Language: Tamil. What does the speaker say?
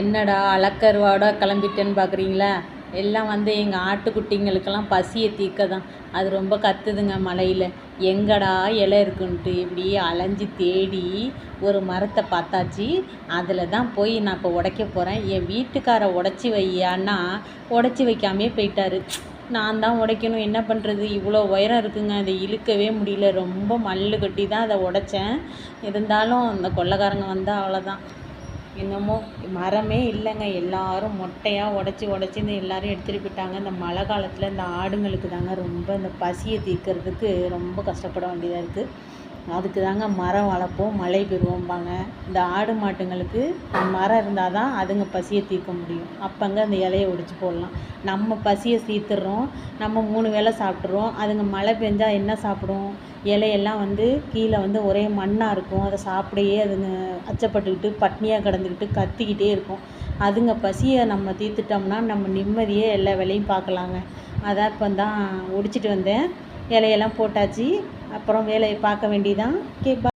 என்னடா அலக்கருவாட கிளம்பிட்டேன்னு பார்க்குறீங்களா? எல்லாம் வந்து எங்கள் ஆட்டுக்குட்டிங்களுக்கெல்லாம் பசியை தீர்க்க தான் அது ரொம்ப கத்துதுங்க மலையில். எங்கடா இலை இருக்குன்ட்டு இப்படி அலைஞ்சு தேடி ஒரு மரத்தை பார்த்தாச்சு. அதில் தான் போய் நான் இப்போ உடைக்க போகிறேன் என் வீட்டுக்காரை உடச்சி வையான்னா உடச்சி வைக்காமே போயிட்டாரு. நான் தான் உடைக்கணும். என்ன பண்ணுறது இவ்வளோ உயரம் இருக்குங்க. அதை இழுக்கவே முடியல. ரொம்ப மல்லு கட்டி தான் அதை உடைச்சேன். இருந்தாலும் அந்த கொள்ளைக்காரங்க வந்தால் அவ்வளோதான் என்னமோ மரமே இல்லைங்க. எல்லாரும் மொட்டையாக உடச்சி உடச்சி இந்த எல்லாரும் எடுத்துகிட்டு போயிட்டாங்க. இந்த மழை காலத்தில் இந்த ஆடுங்களுக்கு தாங்க ரொம்ப இந்த பசியை தீர்க்கறதுக்கு ரொம்ப கஷ்டப்பட வேண்டியதாக இருக்குது அதுக்கு தாங்க மரம் வளர்ப்போம் மழை பெறுவோம்பாங்க. இந்த ஆடு மாட்டுங்களுக்கு மரம் இருந்தால் தான் அதுங்க பசியை தீர்க்க முடியும். அப்போங்க அந்த இலையை ஒடிச்சு போடலாம். நம்ம பசியை தீர்த்துடுறோம் நம்ம மூணு வேளை சாப்பிட்றோம் அதுங்க மழை பெஞ்சால் என்ன சாப்பிடும்? இலையெல்லாம் வந்து கீழே வந்து ஒரே மண்ணாக இருக்கும். அதை சாப்பிடையே அதுங்க அச்சப்பட்டுக்கிட்டு பட்னியாக கிடந்துக்கிட்டு கத்திக்கிட்டே இருக்கும். அதுங்க பசியை நம்ம தீர்த்துட்டோம்னா நம்ம நிம்மதியே எல்லா வேலையும் பார்க்கலாங்க. அதான் இப்போ தான் ஒடிச்சிட்டு வந்தேன். இலையெல்லாம் போட்டாச்சு. அப்புறம் வேலையை பார்க்க வேண்டியதான் ஓகே